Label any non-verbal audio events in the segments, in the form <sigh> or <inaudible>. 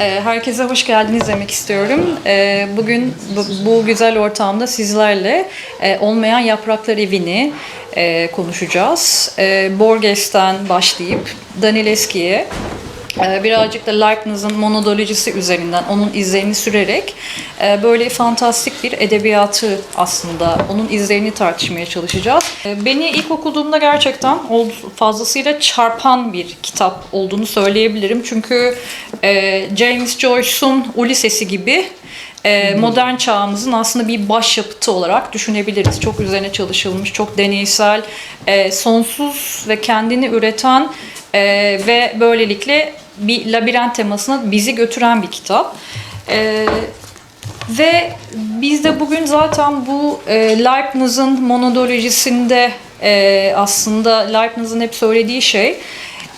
Ee, Herkese hoş geldiniz demek istiyorum. Ee, Bugün bu, güzel ortamda sizlerle e, Olmayan Yapraklar Evi'ni e, konuşacağız. E, Borges'ten başlayıp Danileski'ye birazcık da Leibniz'in monodolojisi üzerinden onun izlerini sürerek e, böyle fantastik bir edebiyatı aslında onun izlerini tartışmaya çalışacağız. E, Beni ilk okuduğumda gerçekten fazlasıyla çarpan bir kitap olduğunu söyleyebilirim. Çünkü e, James Joyce'un Ulysses'i gibi modern çağımızın aslında bir başyapıtı olarak düşünebiliriz. Çok üzerine çalışılmış, çok deneysel, sonsuz ve kendini üreten ve böylelikle bir labirent temasına bizi götüren bir kitap. E, ve biz de bugün zaten bu e, Leibniz'in monodolojisinde e, aslında Leibniz'in hep söylediği şey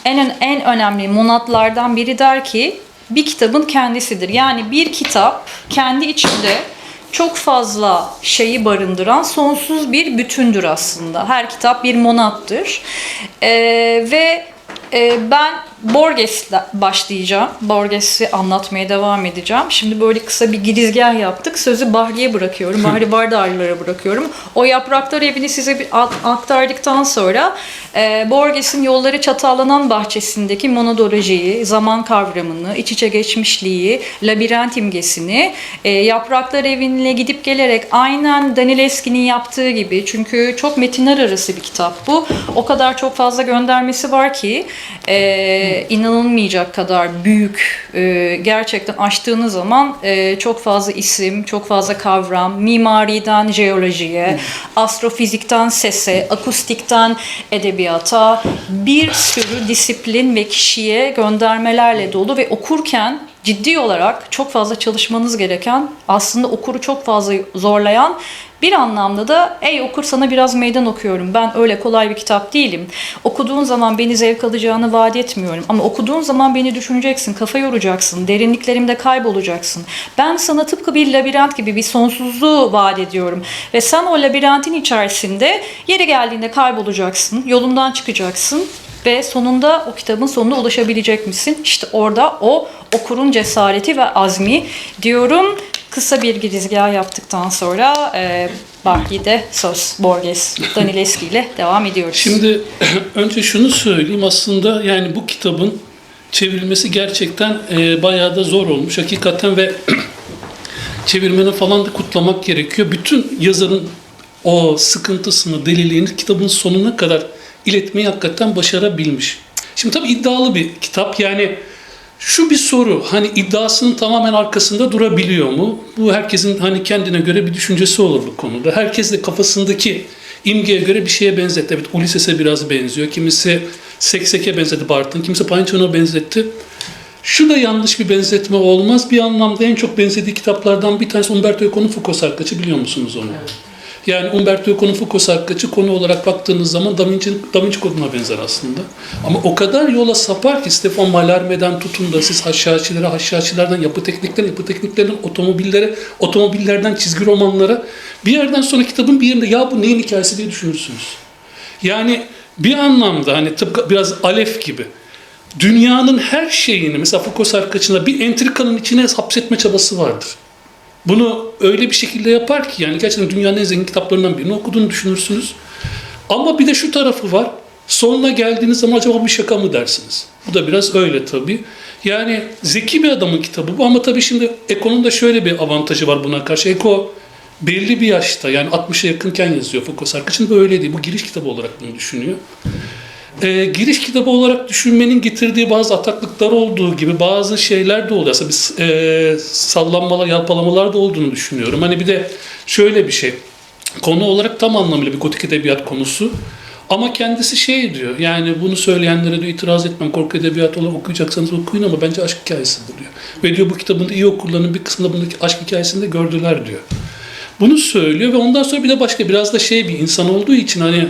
en en önemli monatlardan biri der ki bir kitabın kendisidir. Yani bir kitap kendi içinde çok fazla şeyi barındıran sonsuz bir bütündür aslında. Her kitap bir monattır. E, ve e, ben Borges'le başlayacağım. Borges'i anlatmaya devam edeceğim. Şimdi böyle kısa bir girizgah yaptık. Sözü Bahri'ye bırakıyorum. <laughs> Bahri Vardarlılara bırakıyorum. O yapraklar evini size bir aktardıktan sonra e, Borges'in Yolları Çatallanan Bahçesi'ndeki monodolojiyi, zaman kavramını, iç içe geçmişliği, labirent imgesini, e, yapraklar evine gidip gelerek aynen Danileski'nin yaptığı gibi çünkü çok metinler arası bir kitap bu. O kadar çok fazla göndermesi var ki e, inanılmayacak kadar büyük. E, gerçekten açtığınız zaman e, çok fazla isim, çok fazla kavram, mimariden jeolojiye, astrofizikten sese, akustikten edebiyata bir sürü disiplin ve kişiye göndermelerle dolu ve okurken ciddi olarak çok fazla çalışmanız gereken, aslında okuru çok fazla zorlayan bir anlamda da ey okur sana biraz meydan okuyorum. Ben öyle kolay bir kitap değilim. Okuduğun zaman beni zevk alacağını vaat etmiyorum. Ama okuduğun zaman beni düşüneceksin, kafa yoracaksın, derinliklerimde kaybolacaksın. Ben sana tıpkı bir labirent gibi bir sonsuzluğu vaat ediyorum. Ve sen o labirentin içerisinde yeri geldiğinde kaybolacaksın, yolundan çıkacaksın ve sonunda o kitabın sonuna ulaşabilecek misin? İşte orada o okurun cesareti ve azmi diyorum. Kısa bir girizgah yaptıktan sonra e, Bahri'de söz Borges Danileski ile devam ediyoruz. Şimdi <clears throat> önce şunu söyleyeyim aslında yani bu kitabın çevrilmesi gerçekten e, bayağı da zor olmuş hakikaten ve <clears throat> çevirmeni falan da kutlamak gerekiyor. Bütün yazarın o sıkıntısını, deliliğini kitabın sonuna kadar iletmeyi hakikaten başarabilmiş. Şimdi tabii iddialı bir kitap yani şu bir soru hani iddiasının tamamen arkasında durabiliyor mu? Bu herkesin hani kendine göre bir düşüncesi olur bu konuda. Herkes de kafasındaki imgeye göre bir şeye benzetti. Evet Ulysses'e biraz benziyor. Kimisi Seksek'e benzedi Bartın, kimisi Pynchon'a benzetti. Şu da yanlış bir benzetme olmaz. Bir anlamda en çok benzediği kitaplardan bir tanesi Umberto Eco'nun Foucault Sarkaç'ı biliyor musunuz onu? Yani Umberto Eco'nun Foucault Sarkaç'ı konu olarak baktığınız zaman Da Vinci, Da Vinci Kodu'na benzer aslında. Ama o kadar yola sapar ki Stefan Mallarmé'den tutun da siz haşhaşilere, haşhaşilerden yapı tekniklerine, yapı tekniklerinden otomobillere, otomobillerden çizgi romanlara bir yerden sonra kitabın bir yerinde ya bu neyin hikayesi diye düşünürsünüz. Yani bir anlamda hani tıpkı biraz Alef gibi dünyanın her şeyini mesela Foucault Sarkaç'ında bir entrikanın içine hapsetme çabası vardır. Bunu öyle bir şekilde yapar ki yani gerçekten dünyanın en zengin kitaplarından birini okuduğunu düşünürsünüz. Ama bir de şu tarafı var. Sonuna geldiğiniz zaman acaba bir şaka mı dersiniz? Bu da biraz öyle tabii. Yani zeki bir adamın kitabı bu ama tabii şimdi Eko'nun da şöyle bir avantajı var buna karşı. Eko belli bir yaşta yani 60'a yakınken yazıyor Foucault Sarkaç'ın da öyle değil. Bu giriş kitabı olarak bunu düşünüyor. Ee, giriş kitabı olarak düşünmenin getirdiği bazı ataklıklar olduğu gibi bazı şeyler de oluyor. Aslında bir e, sallanmalar, yalpalamalar da olduğunu düşünüyorum. Hani bir de şöyle bir şey. Konu olarak tam anlamıyla bir gotik edebiyat konusu. Ama kendisi şey diyor. Yani bunu söyleyenlere diyor itiraz etmem. Korku edebiyatı olarak okuyacaksanız okuyun ama bence aşk hikayesidir diyor. Ve diyor bu kitabın iyi okurlarının bir kısmında bundaki aşk hikayesini de gördüler diyor. Bunu söylüyor ve ondan sonra bir de başka biraz da şey bir insan olduğu için hani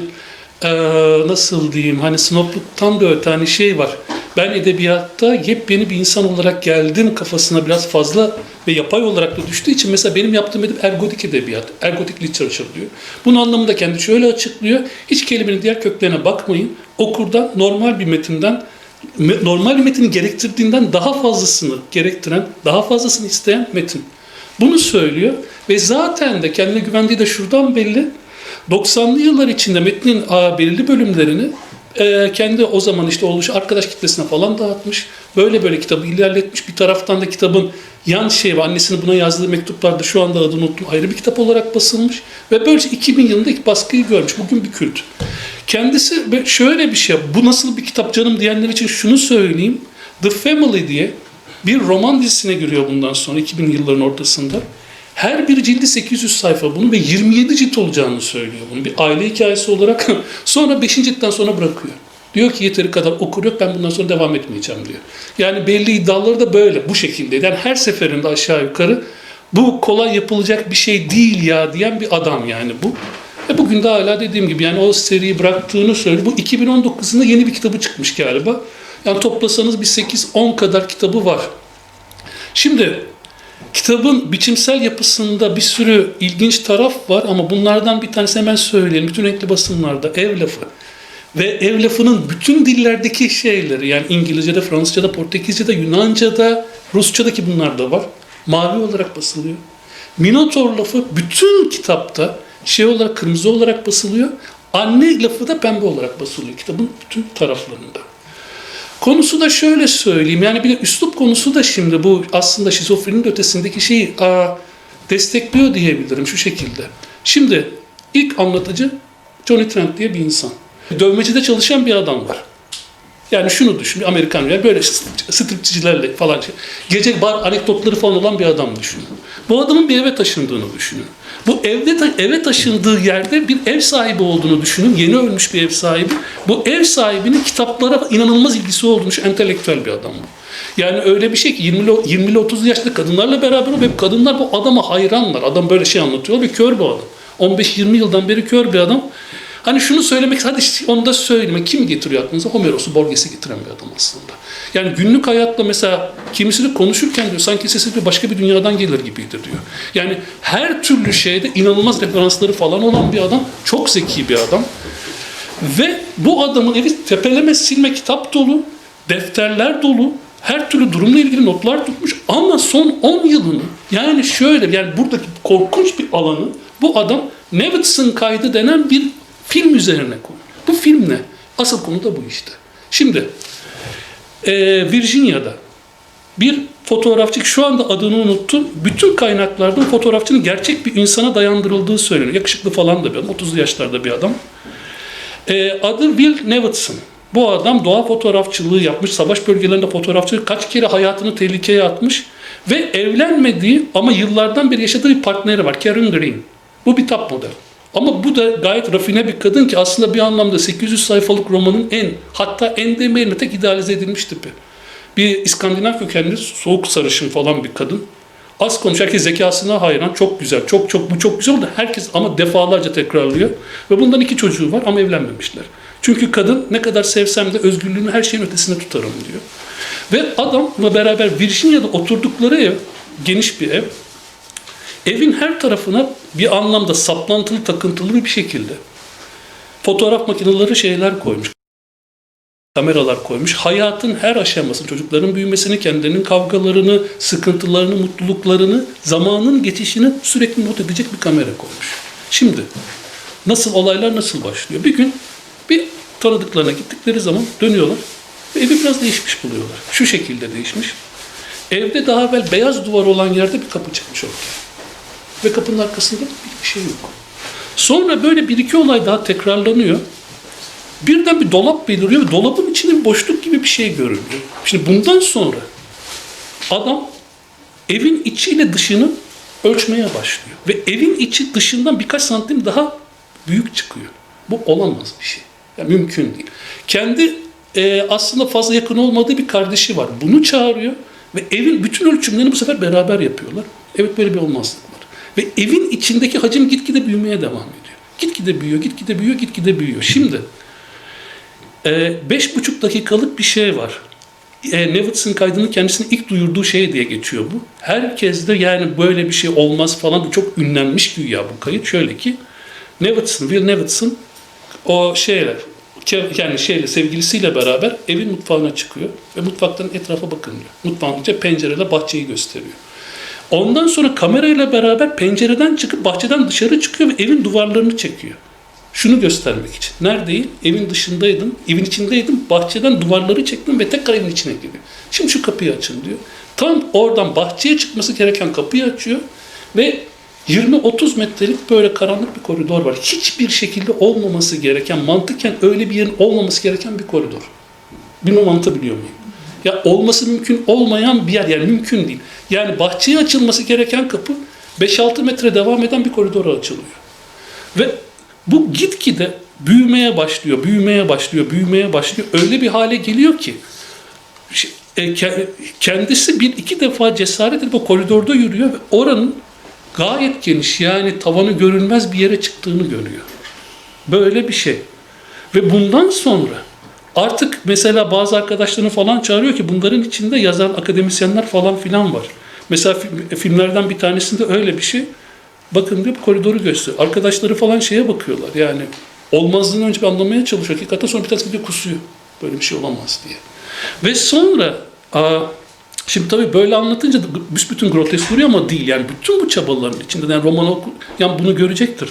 eee, nasıl diyeyim hani snobluktan da öte hani şey var. Ben edebiyatta yepyeni bir insan olarak geldim kafasına biraz fazla ve yapay olarak da düştüğü için mesela benim yaptığım edebiyat ergotik edebiyat, ergotik literature diyor. Bunun anlamını da kendi şöyle açıklıyor. Hiç kelimenin diğer köklerine bakmayın. Okurdan normal bir metinden me- normal bir metnin gerektirdiğinden daha fazlasını gerektiren, daha fazlasını isteyen metin. Bunu söylüyor ve zaten de kendine güvendiği de şuradan belli. 90'lı yıllar içinde metnin belirli bölümlerini e, kendi o zaman işte olmuş arkadaş kitlesine falan dağıtmış. Böyle böyle kitabı ilerletmiş. Bir taraftan da kitabın yan şey ve annesinin buna yazdığı mektuplarda şu anda adını unuttum ayrı bir kitap olarak basılmış. Ve böylece 2000 yılında ilk baskıyı görmüş. Bugün bir kült. Kendisi şöyle bir şey, bu nasıl bir kitap canım diyenler için şunu söyleyeyim. The Family diye bir roman dizisine giriyor bundan sonra 2000 yılların ortasında. Her bir cildi 800 sayfa bunu ve 27 cilt olacağını söylüyor bunu bir aile hikayesi olarak. <laughs> sonra 5. ciltten sonra bırakıyor. Diyor ki yeteri kadar okur yok ben bundan sonra devam etmeyeceğim diyor. Yani belli iddiaları da böyle bu şekilde. Yani her seferinde aşağı yukarı bu kolay yapılacak bir şey değil ya diyen bir adam yani bu. E bugün de hala dediğim gibi yani o seriyi bıraktığını söylüyor. Bu 2019'unda yeni bir kitabı çıkmış galiba. Yani toplasanız bir 8-10 kadar kitabı var. Şimdi kitabın biçimsel yapısında bir sürü ilginç taraf var ama bunlardan bir tanesi hemen söyleyelim. Bütün renkli basınlarda ev lafı. Ve ev lafının bütün dillerdeki şeyleri yani İngilizce'de, Fransızca'da, Portekizce'de, Yunanca'da, Rusça'daki bunlar da var. Mavi olarak basılıyor. Minotor lafı bütün kitapta şey olarak kırmızı olarak basılıyor. Anne lafı da pembe olarak basılıyor kitabın bütün taraflarında. Konusu da şöyle söyleyeyim. Yani bir de üslup konusu da şimdi bu aslında şizofrenin ötesindeki şeyi aa, destekliyor diyebilirim şu şekilde. Şimdi ilk anlatıcı Johnny Trent diye bir insan. Dövmecide çalışan bir adam var. Yani şunu düşün, Amerikan ya böyle stripçilerle falan şey. Gece bar anekdotları falan olan bir adam düşünün. Bu adamın bir eve taşındığını düşünün. Bu evde eve taşındığı yerde bir ev sahibi olduğunu düşünün. Yeni ölmüş bir ev sahibi. Bu ev sahibinin kitaplara inanılmaz ilgisi düşün. Entelektüel bir adam bu. Yani öyle bir şey ki 20'li 20'li 30'lu yaşlı kadınlarla beraber o ve kadınlar bu adama hayranlar. Adam böyle şey anlatıyor ve kör bu adam. 15-20 yıldan beri kör bir adam. Hani şunu söylemek, hadi onu da söyleyeyim. Kim getiriyor aklınıza? Homeros'u, Borges'i getiren bir adam aslında. Yani günlük hayatta mesela kimisini konuşurken diyor sanki sesi bir başka bir dünyadan gelir gibiydi diyor. Yani her türlü şeyde inanılmaz referansları falan olan bir adam. Çok zeki bir adam. Ve bu adamın evi tepeleme silme kitap dolu, defterler dolu, her türlü durumla ilgili notlar tutmuş ama son 10 yılını yani şöyle yani buradaki korkunç bir alanı bu adam Nevitz'in kaydı denen bir film üzerine konu. Bu film ne? Asıl konu da bu işte. Şimdi eee, Virginia'da bir fotoğrafçı şu anda adını unuttum. Bütün kaynaklarda fotoğrafçının gerçek bir insana dayandırıldığı söyleniyor. Yakışıklı falan da bir adam. 30'lu yaşlarda bir adam. Ee, adı Will Nevitzon. Bu adam doğa fotoğrafçılığı yapmış. Savaş bölgelerinde fotoğrafçılık kaç kere hayatını tehlikeye atmış. Ve evlenmediği ama yıllardan beri yaşadığı bir partneri var. Karen Green. Bu bir top model. Ama bu da gayet rafine bir kadın ki aslında bir anlamda 800 sayfalık romanın en hatta en demeyelim tek idealize edilmiş tipi. Bir İskandinav kökenli soğuk sarışın falan bir kadın. Az konuş, herkes zekasına hayran, çok güzel, çok çok bu çok güzel oldu. Herkes ama defalarca tekrarlıyor. Ve bundan iki çocuğu var ama evlenmemişler. Çünkü kadın ne kadar sevsem de özgürlüğünü her şeyin ötesine tutarım diyor. Ve adamla beraber Virginia'da oturdukları ev, geniş bir ev. Evin her tarafına bir anlamda saplantılı, takıntılı bir şekilde fotoğraf makineleri şeyler koymuş kameralar koymuş. Hayatın her aşamasını, çocukların büyümesini, kendilerinin kavgalarını, sıkıntılarını, mutluluklarını, zamanın geçişini sürekli not edecek bir kamera koymuş. Şimdi nasıl olaylar nasıl başlıyor? Bir gün bir tanıdıklarına gittikleri zaman dönüyorlar ve evi biraz değişmiş buluyorlar. Şu şekilde değişmiş. Evde daha evvel beyaz duvar olan yerde bir kapı çıkmış ortaya. Ve kapının arkasında bir şey yok. Sonra böyle bir iki olay daha tekrarlanıyor. Birden bir dolap beliriyor ve dolabın içinde bir boşluk gibi bir şey görünüyor. Şimdi bundan sonra adam evin içiyle dışını ölçmeye başlıyor. Ve evin içi dışından birkaç santim daha büyük çıkıyor. Bu olamaz bir şey. Yani mümkün değil. Kendi e, aslında fazla yakın olmadığı bir kardeşi var. Bunu çağırıyor ve evin bütün ölçümlerini bu sefer beraber yapıyorlar. Evet böyle bir olmazlık. Ve evin içindeki hacim gitgide büyümeye devam ediyor. Gitgide büyüyor, gitgide büyüyor, gitgide büyüyor. Şimdi ee, beş buçuk dakikalık bir şey var. E, Nevitz'in kaydını kendisine ilk duyurduğu şey diye geçiyor bu. Herkes de yani böyle bir şey olmaz falan çok ünlenmiş güya bu kayıt. Şöyle ki Nevitz'in, Will Nevitz'in o şeyler ke- yani şeyle sevgilisiyle beraber evin mutfağına çıkıyor ve mutfaktan etrafa bakın diyor. Mutfağın içinde pencereyle bahçeyi gösteriyor. Ondan sonra kamerayla beraber pencereden çıkıp bahçeden dışarı çıkıyor ve evin duvarlarını çekiyor. Şunu göstermek için. Neredeyim? Evin dışındaydım, evin içindeydim. Bahçeden duvarları çektim ve tekrar evin içine giriyor. Şimdi şu kapıyı açın diyor. Tam oradan bahçeye çıkması gereken kapıyı açıyor ve 20-30 metrelik böyle karanlık bir koridor var. Hiçbir şekilde olmaması gereken, mantıken öyle bir yerin olmaması gereken bir koridor. Bilmem anlatabiliyor muyum? Ya olması mümkün olmayan bir yer yani mümkün değil. Yani bahçeye açılması gereken kapı 5-6 metre devam eden bir koridora açılıyor. Ve bu gitgide büyümeye başlıyor, büyümeye başlıyor, büyümeye başlıyor. Öyle bir hale geliyor ki e, ke- kendisi bir iki defa cesaret edip o koridorda yürüyor ve oranın gayet geniş yani tavanı görünmez bir yere çıktığını görüyor. Böyle bir şey. Ve bundan sonra artık mesela bazı arkadaşlarını falan çağırıyor ki bunların içinde yazar akademisyenler falan filan var. Mesela film- filmlerden bir tanesinde öyle bir şey. Bakın diyor koridoru gösteriyor. Arkadaşları falan şeye bakıyorlar yani olmazlığını önce bir anlamaya çalışıyor. Hakikaten sonra bir tanesi gidiyor kusuyor. Böyle bir şey olamaz diye. Ve sonra aa, şimdi tabii böyle anlatınca büsbütün grotesk duruyor ama değil. Yani bütün bu çabaların içinde yani roman oku, yani bunu görecektir.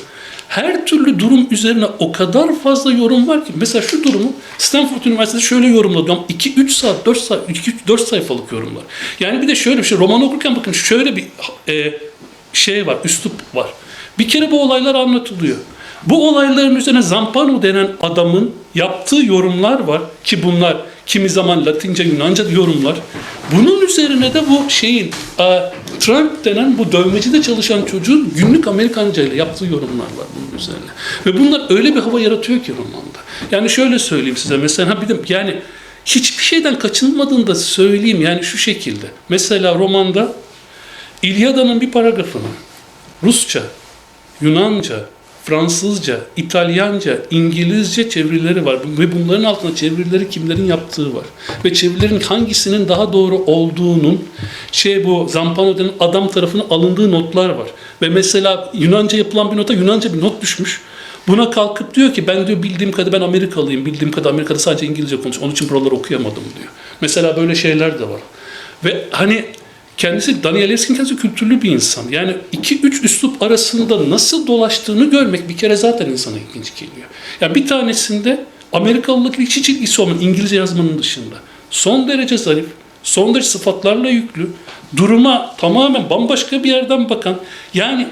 Her türlü durum üzerine o kadar fazla yorum var ki. Mesela şu durumu Stanford Üniversitesi şöyle yorumladı. 2-3 saat, 4 saat, 2-4 sayfalık yorumlar. Yani bir de şöyle bir şey. Roman okurken bakın şöyle bir e, şey var, üslup var. Bir kere bu olaylar anlatılıyor. Bu olayların üzerine Zampano denen adamın yaptığı yorumlar var ki bunlar kimi zaman Latince, Yunanca yorumlar. Bunun üzerine de bu şeyin e, Trump denen bu dövmecide çalışan çocuğun günlük Amerikanca ile yaptığı yorumlar var bunun üzerine. Ve bunlar öyle bir hava yaratıyor ki romanda. Yani şöyle söyleyeyim size mesela bir de yani hiçbir şeyden kaçınmadığını da söyleyeyim yani şu şekilde. Mesela romanda İlyada'nın bir paragrafını Rusça, Yunanca, Fransızca, İtalyanca, İngilizce çevirileri var ve bunların altında çevirileri kimlerin yaptığı var. Ve çevirilerin hangisinin daha doğru olduğunun şey bu Zampano denen adam tarafından alındığı notlar var. Ve mesela Yunanca yapılan bir nota Yunanca bir not düşmüş. Buna kalkıp diyor ki ben diyor bildiğim kadar ben Amerikalıyım. Bildiğim kadar Amerika'da sadece İngilizce konuşuyor. Onun için buraları okuyamadım diyor. Mesela böyle şeyler de var. Ve hani kendisi Daniel Erskine kendisi kültürlü bir insan. Yani iki üç üslup arasında nasıl dolaştığını görmek bir kere zaten insana ilginç geliyor. Yani bir tanesinde Amerikalılık hiç ilgisi olmayan İngilizce yazmanın dışında. Son derece zarif, son derece sıfatlarla yüklü, duruma tamamen bambaşka bir yerden bakan, yani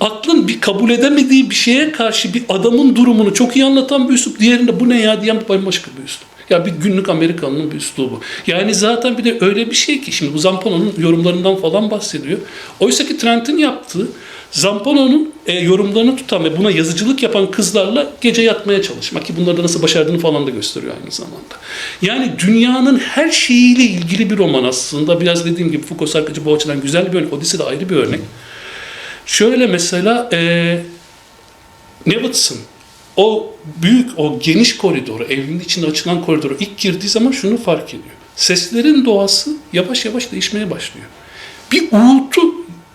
aklın bir kabul edemediği bir şeye karşı bir adamın durumunu çok iyi anlatan bir üslup, diğerinde bu ne ya diyen bambaşka bir üslup. Ya bir günlük Amerikanının bir üslubu. Yani zaten bir de öyle bir şey ki şimdi bu Zampano'nun yorumlarından falan bahsediyor. Oysa ki Trent'in yaptığı Zampano'nun e, yorumlarını tutan ve buna yazıcılık yapan kızlarla gece yatmaya çalışmak ki bunları da nasıl başardığını falan da gösteriyor aynı zamanda. Yani dünyanın her şeyiyle ilgili bir roman aslında. Biraz dediğim gibi Foucault Sarkıcı bu açıdan güzel bir örnek. Odyssey de ayrı bir örnek. Şöyle mesela e, Nevittson o büyük, o geniş koridoru, evinin içinde açılan koridoru ilk girdiği zaman şunu fark ediyor. Seslerin doğası yavaş yavaş değişmeye başlıyor. Bir uğultu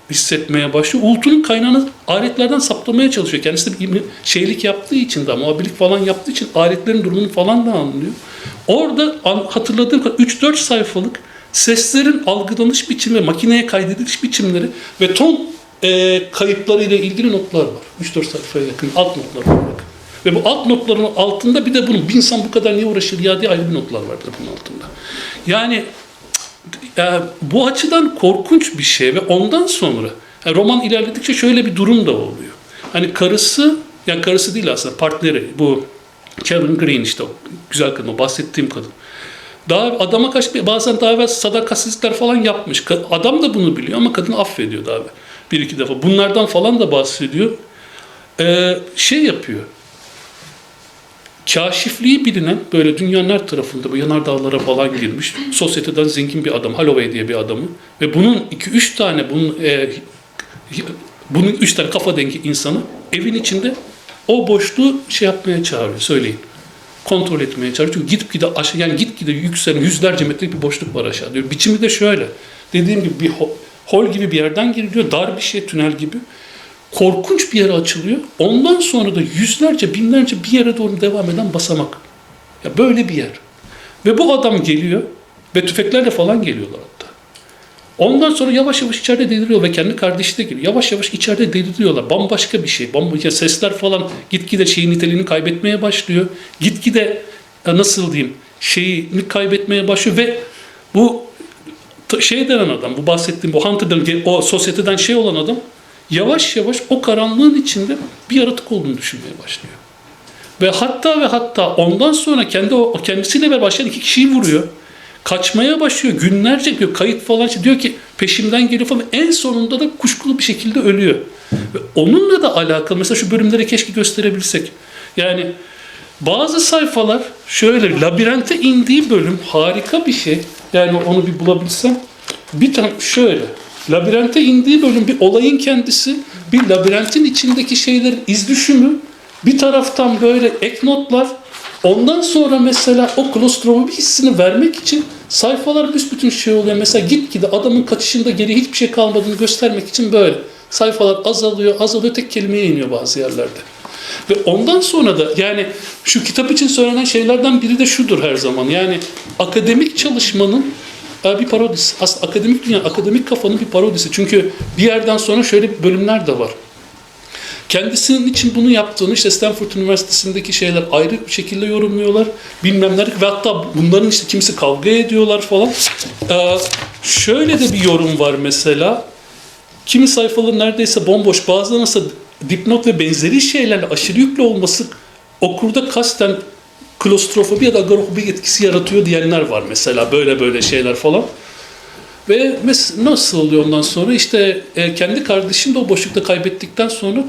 hissetmeye başlıyor. Uğultunun kaynağını aletlerden saptamaya çalışıyor. Kendisi bir şeylik yaptığı için de muhabirlik falan yaptığı için aletlerin durumunu falan da anlıyor. Orada hatırladığım kadar 3-4 sayfalık seslerin algılanış biçimi, makineye kaydediliş biçimleri ve ton e, kayıpları ile ilgili notlar var. 3-4 sayfaya yakın alt notlar var. Ve bu alt notların altında bir de bunun bir insan bu kadar niye uğraşır ya diye ayrı bir notlar var bir de bunun altında. Yani e, bu açıdan korkunç bir şey ve ondan sonra yani roman ilerledikçe şöyle bir durum da oluyor. Hani karısı, yani karısı değil aslında partneri bu Karen Green işte o güzel kadın, o bahsettiğim kadın. Daha adama karşı bazen daha evvel sadakatsizlikler falan yapmış. Adam da bunu biliyor ama kadın affediyor daha evvel. Bir iki defa. Bunlardan falan da bahsediyor. Ee, şey yapıyor. Kaşifliği bilinen böyle dünyanın her tarafında bu yanardağlara falan girmiş. Sosyeteden zengin bir adam. Holloway diye bir adamı. Ve bunun iki üç tane bunun e, bunun üç tane kafa dengi insanı evin içinde o boşluğu şey yapmaya çağırıyor. Söyleyin kontrol etmeye çalışıyor. Çünkü gidip gide aşağı yani git gide yükselen yüzlerce metrelik bir boşluk var aşağı diyor. Biçimi de şöyle. Dediğim gibi bir ho- hol gibi bir yerden giriliyor. Dar bir şey tünel gibi. Korkunç bir yere açılıyor. Ondan sonra da yüzlerce, binlerce bir yere doğru devam eden basamak. Ya böyle bir yer. Ve bu adam geliyor ve tüfeklerle falan geliyorlar hatta. Ondan sonra yavaş yavaş içeride deliriyor ve kendi kardeşi de geliyor. Yavaş yavaş içeride deliriyorlar. Bambaşka bir şey. Bambaşka sesler falan gitgide şeyin niteliğini kaybetmeye başlıyor. Gitgide ya nasıl diyeyim şeyini kaybetmeye başlıyor ve bu şey denen adam, bu bahsettiğim bu hunter denen, o sosyeteden şey olan adam yavaş yavaş o karanlığın içinde bir yaratık olduğunu düşünmeye başlıyor. Ve hatta ve hatta ondan sonra kendi o kendisiyle beraber başlayan iki kişiyi vuruyor. Kaçmaya başlıyor. Günlerce diyor kayıt falan şey diyor ki peşimden geliyor falan. En sonunda da kuşkulu bir şekilde ölüyor. Ve onunla da alakalı mesela şu bölümleri keşke gösterebilsek. Yani bazı sayfalar şöyle labirente indiği bölüm harika bir şey. Yani onu bir bulabilsem. Bir tane şöyle. Labirente indiği bölüm bir olayın kendisi, bir labirentin içindeki şeylerin iz düşümü, bir taraftan böyle ek notlar, ondan sonra mesela o klostrofobi hissini vermek için sayfalar büsbütün şey oluyor. Mesela gitgide adamın kaçışında geri hiçbir şey kalmadığını göstermek için böyle. Sayfalar azalıyor, azalıyor, tek kelimeye iniyor bazı yerlerde. Ve ondan sonra da yani şu kitap için söylenen şeylerden biri de şudur her zaman. Yani akademik çalışmanın bir parodisi. Aslında akademik dünya, akademik kafanın bir parodisi. Çünkü bir yerden sonra şöyle bölümler de var. Kendisinin için bunu yaptığını işte Stanford Üniversitesi'ndeki şeyler ayrı bir şekilde yorumluyorlar. Bilmem ve hatta bunların işte kimisi kavga ediyorlar falan. Ee, şöyle de bir yorum var mesela. Kimi sayfaların neredeyse bomboş bazıları nasıl dipnot ve benzeri şeylerle aşırı yüklü olması okurda kasten klostrofobi ya da agorafobi etkisi yaratıyor diyenler var mesela böyle böyle şeyler falan. Ve mes- nasıl oluyor ondan sonra işte e, kendi kardeşini de o boşlukta kaybettikten sonra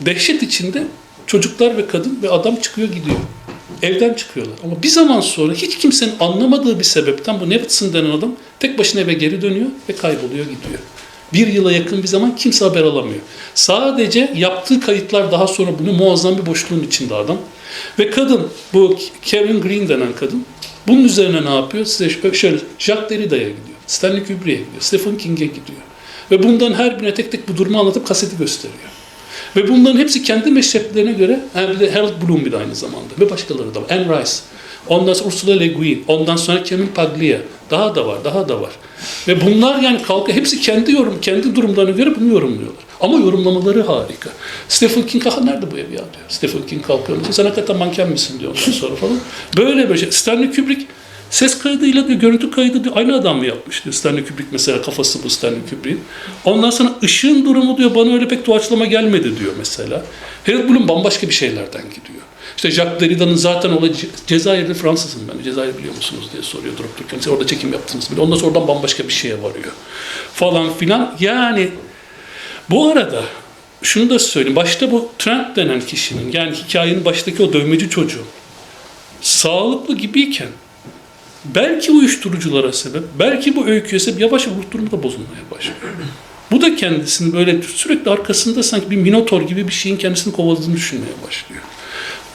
dehşet içinde çocuklar ve kadın ve adam çıkıyor gidiyor. Evden çıkıyorlar. Ama bir zaman sonra hiç kimsenin anlamadığı bir sebepten bu Nevinson denen adam tek başına eve geri dönüyor ve kayboluyor gidiyor. Bir yıla yakın bir zaman kimse haber alamıyor. Sadece yaptığı kayıtlar daha sonra bunu muazzam bir boşluğun içinde adam. Ve kadın, bu Kevin Green denen kadın, bunun üzerine ne yapıyor? Size şöyle, Jacques Derrida'ya gidiyor, Stanley Kubrick'e gidiyor, Stephen King'e gidiyor. Ve bundan her birine tek tek bu durumu anlatıp kaseti gösteriyor. Ve bunların hepsi kendi meşreplerine göre, yani bir de Harold Bloom bir de aynı zamanda ve başkaları da var. Anne Rice, ondan sonra Ursula Le Guin, ondan sonra Camille Paglia, daha da var, daha da var. Ve bunlar yani kalka hepsi kendi yorum, kendi durumlarına göre bunu yorumluyorlar. Ama yorumlamaları harika. Stephen King, aha nerede bu ev ya diyor. Stephen King kalkıyor. Sen hakikaten manken misin diyor ondan sonra falan. Böyle böyle şey. Stanley Kubrick ses kaydıyla diyor, görüntü kaydı diyor, aynı adam mı yapmış diyor. Stanley Kubrick mesela kafası bu Stanley Kubrick'in. Ondan sonra ışığın durumu diyor bana öyle pek doğaçlama gelmedi diyor mesela. Harold Bloom bambaşka bir şeylerden gidiyor. İşte Jacques Derrida'nın zaten olay Cezayir'de Fransızım ben. Cezayir biliyor musunuz diye soruyor durup dururken. Siz orada çekim yaptınız mı? Ondan sonra oradan bambaşka bir şeye varıyor. Falan filan. Yani bu arada şunu da söyleyeyim. Başta bu Trent denen kişinin yani hikayenin baştaki o dövmeci çocuğu sağlıklı gibiyken belki uyuşturuculara sebep, belki bu öyküye sebep yavaş yavaş ruh durumu da bozulmaya başlıyor. Bu da kendisini böyle sürekli arkasında sanki bir minotor gibi bir şeyin kendisini kovaladığını düşünmeye başlıyor.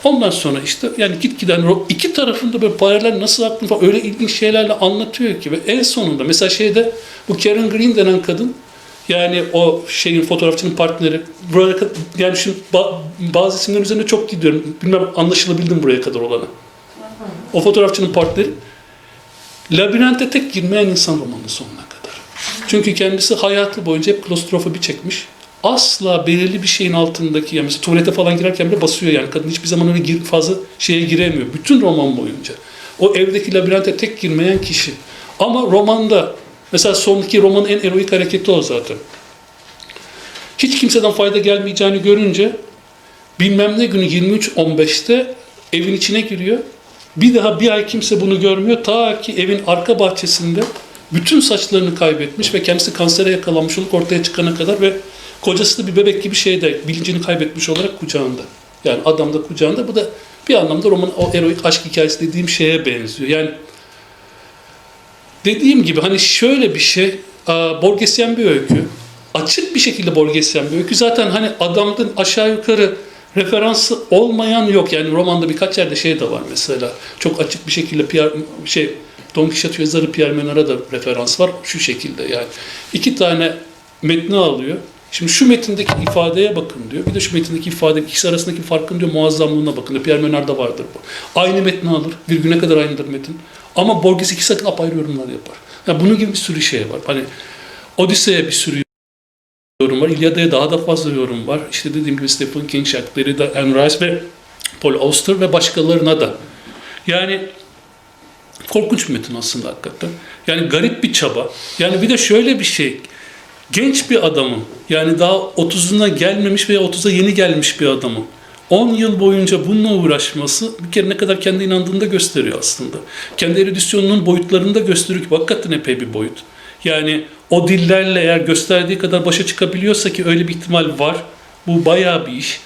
Ondan sonra işte yani gitgiden o iki tarafında böyle paralel nasıl aklını falan öyle ilginç şeylerle anlatıyor ki ve en sonunda mesela şeyde bu Karen Green denen kadın yani o şeyin fotoğrafçının partneri buraya kadar, yani şimdi ba- bazı isimlerin üzerine çok gidiyorum. Bilmem anlaşılabildim buraya kadar olanı. O fotoğrafçının partneri labirente tek girmeyen insan romanın sonuna kadar. Çünkü kendisi hayatı boyunca hep klostrofobi çekmiş. Asla belirli bir şeyin altındaki yani mesela tuvalete falan girerken bile basıyor yani kadın hiçbir zaman öyle gir- fazla şeye giremiyor. Bütün roman boyunca. O evdeki labirente tek girmeyen kişi. Ama romanda mesela sondaki romanın en eroik hareketi o zaten. Hiç kimseden fayda gelmeyeceğini görünce bilmem ne günü 23.15'te evin içine giriyor. Bir daha bir ay kimse bunu görmüyor. Ta ki evin arka bahçesinde bütün saçlarını kaybetmiş ve kendisi kansere yakalanmış olup ortaya çıkana kadar ve kocası da bir bebek gibi şeyde bilincini kaybetmiş olarak kucağında. Yani adam da kucağında. Bu da bir anlamda romanın o eroik aşk hikayesi dediğim şeye benziyor. Yani dediğim gibi hani şöyle bir şey aa, Borgesyen bir öykü. Açık bir şekilde Borgesyen bir öykü. Zaten hani adamın aşağı yukarı referansı olmayan yok. Yani romanda birkaç yerde şey de var mesela. Çok açık bir şekilde Pierre, şey Don Quixote yazarı Pierre Menard'a da referans var. Şu şekilde yani. iki tane metni alıyor. Şimdi şu metindeki ifadeye bakın diyor. Bir de şu metindeki ifade ikisi arasındaki farkın diyor muazzamlığına bakın diyor. Pierre Menard'da vardır bu. Aynı metni alır. Virgüne kadar aynıdır metin. Ama Borges iki sakın apayrı yorumlar yapar. Yani bunun gibi bir sürü şey var. Hani Odise'ye bir sürü yorum var. İlyada'ya daha da fazla yorum var. İşte dediğim gibi Stephen King, Jacques Derrida, Anne Rice ve Paul Auster ve başkalarına da. Yani korkunç bir metin aslında hakikaten. Yani garip bir çaba. Yani bir de şöyle bir şey. Genç bir adamın yani daha 30'una gelmemiş veya 30'a yeni gelmiş bir adamın 10 yıl boyunca bununla uğraşması bir kere ne kadar kendi inandığını da gösteriyor aslında. Kendi erudisyonunun boyutlarını da gösteriyor ki hakikaten epey bir boyut. Yani o dillerle eğer gösterdiği kadar başa çıkabiliyorsa ki öyle bir ihtimal var. Bu bayağı bir iş.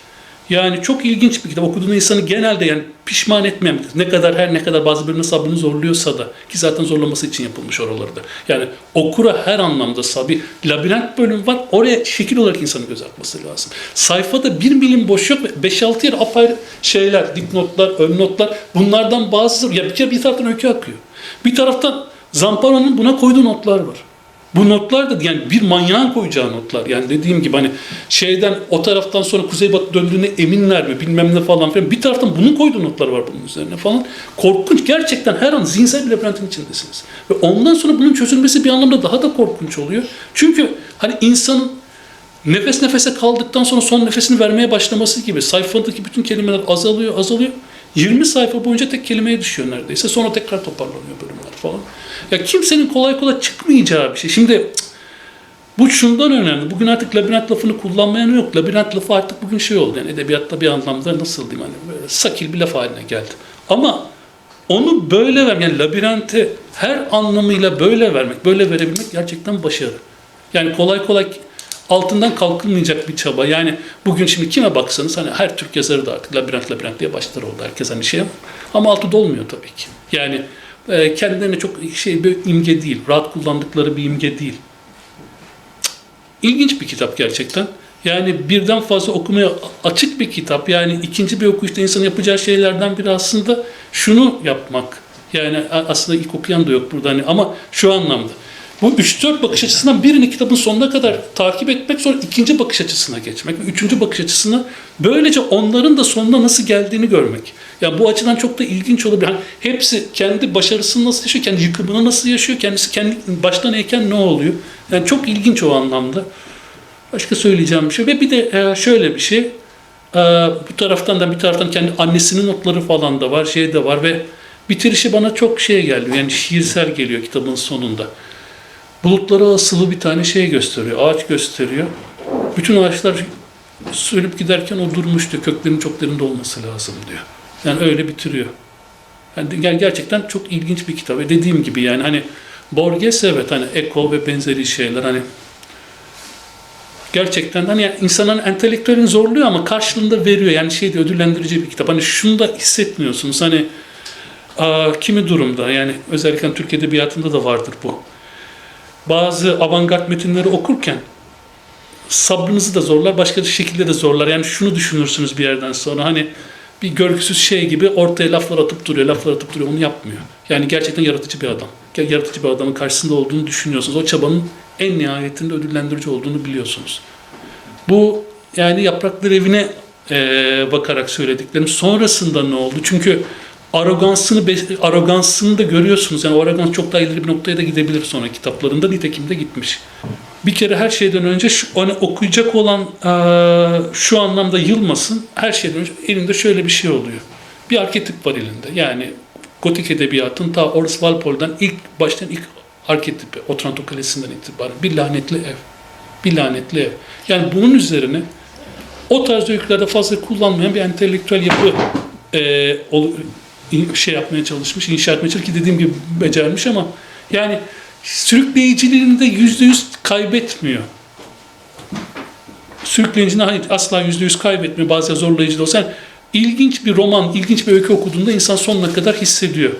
Yani çok ilginç bir kitap. Okuduğun insanı genelde yani pişman etmeyen. Ne kadar her ne kadar bazı birinin sabrını zorluyorsa da ki zaten zorlaması için yapılmış oralarda. Yani okura her anlamda sabi. Labirent bölüm var. Oraya şekil olarak insanın göz atması lazım. Sayfada bir milim boş yok. 5-6 yer apayrı şeyler, dipnotlar, ön notlar. Bunlardan bazıları ya bir bir taraftan öykü akıyor. Bir taraftan Zampara'nın buna koyduğu notlar var. Bu notlar da yani bir manyağın koyacağı notlar. Yani dediğim gibi hani şeyden o taraftan sonra kuzeybatı döndüğüne eminler mi bilmem ne falan filan. Bir taraftan bunun koyduğu notlar var bunun üzerine falan. Korkunç. Gerçekten her an zihinsel bir labirentin içindesiniz. Ve ondan sonra bunun çözülmesi bir anlamda daha da korkunç oluyor. Çünkü hani insanın nefes nefese kaldıktan sonra son nefesini vermeye başlaması gibi sayfadaki bütün kelimeler azalıyor azalıyor. 20 sayfa boyunca tek kelimeye düşüyor neredeyse. Sonra tekrar toparlanıyor bölümler falan. Ya kimsenin kolay kolay çıkmayacağı bir şey. Şimdi bu şundan önemli. Bugün artık labirent lafını kullanmayan yok. Labirent lafı artık bugün şey oldu. Yani edebiyatta bir anlamda nasıl diyeyim hani böyle sakil bir laf haline geldi. Ama onu böyle vermek, yani labirenti her anlamıyla böyle vermek, böyle verebilmek gerçekten başarı. Yani kolay kolay altından kalkılmayacak bir çaba. Yani bugün şimdi kime baksanız hani her Türk yazarı da artık labirent labirent diye başlar oldu herkes hani şey ama altı dolmuyor tabii ki. Yani e, kendilerine çok şey bir imge değil, rahat kullandıkları bir imge değil. İlginç bir kitap gerçekten. Yani birden fazla okumaya açık bir kitap. Yani ikinci bir okuyuşta insanın yapacağı şeylerden biri aslında şunu yapmak. Yani aslında ilk okuyan da yok burada hani ama şu anlamda. Bu 3-4 bakış açısından birini kitabın sonuna kadar takip etmek sonra ikinci bakış açısına geçmek üçüncü bakış açısına böylece onların da sonuna nasıl geldiğini görmek. Yani bu açıdan çok da ilginç olabilir. Hani hepsi kendi başarısını nasıl yaşıyor, kendi yıkımını nasıl yaşıyor, kendisi kendi baştan eğken ne oluyor? Yani çok ilginç o anlamda. Başka söyleyeceğim bir şey. Ve bir de e, şöyle bir şey. E, Bu taraftan da bir taraftan kendi annesinin notları falan da var. Şey de var ve bitirişi bana çok şey geldi. Yani şiirsel geliyor kitabın sonunda. Bulutlara asılı bir tane şey gösteriyor. Ağaç gösteriyor. Bütün ağaçlar sönüp giderken o durmuş diyor. Köklerinin çok derinde olması lazım diyor. Yani öyle bitiriyor. Yani ger- gerçekten çok ilginç bir kitap. Ve dediğim gibi yani hani Borges evet hani Eko ve benzeri şeyler hani gerçekten hani insanın entelektüelini zorluyor ama karşılığında veriyor. Yani şey de ödüllendirici bir kitap. Hani şunu da hissetmiyorsunuz. Hani aa, kimi durumda yani özellikle Türk Edebiyatı'nda da vardır bu. Bazı avantgard metinleri okurken sabrınızı da zorlar, başka şekilde de zorlar. Yani şunu düşünürsünüz bir yerden sonra hani bir görgüsüz şey gibi ortaya laflar atıp duruyor, laflar atıp duruyor. Onu yapmıyor. Yani gerçekten yaratıcı bir adam. Yaratıcı bir adamın karşısında olduğunu düşünüyorsunuz. O çabanın en nihayetinde ödüllendirici olduğunu biliyorsunuz. Bu yani yapraklar evine eee, bakarak söylediklerim. Sonrasında ne oldu? Çünkü arogansını arogansını da görüyorsunuz. Yani o arogans çok daha ileri bir noktaya da gidebilir sonra kitaplarında. Nitekim de gitmiş. Bir kere her şeyden önce şu, hani okuyacak olan eee, şu anlamda yılmasın. Her şeyden önce elinde şöyle bir şey oluyor. Bir arketip var elinde. Yani gotik edebiyatın ta Horace Walpole'dan ilk baştan ilk arketipi Otranto Kalesi'nden itibaren bir lanetli ev. Bir lanetli ev. Yani bunun üzerine o tarz öykülerde fazla kullanmayan bir entelektüel yapı e, şey yapmaya çalışmış, inşa etmeye çalışmış ki dediğim gibi becermiş ama yani sürükleyiciliğini de yüzde yüz kaybetmiyor. Sürükleyiciliğini hayır, asla yüzde yüz kaybetmiyor. Bazen zorlayıcı da olsa. Yani ilginç bir roman, ilginç bir öykü okuduğunda insan sonuna kadar hissediyor.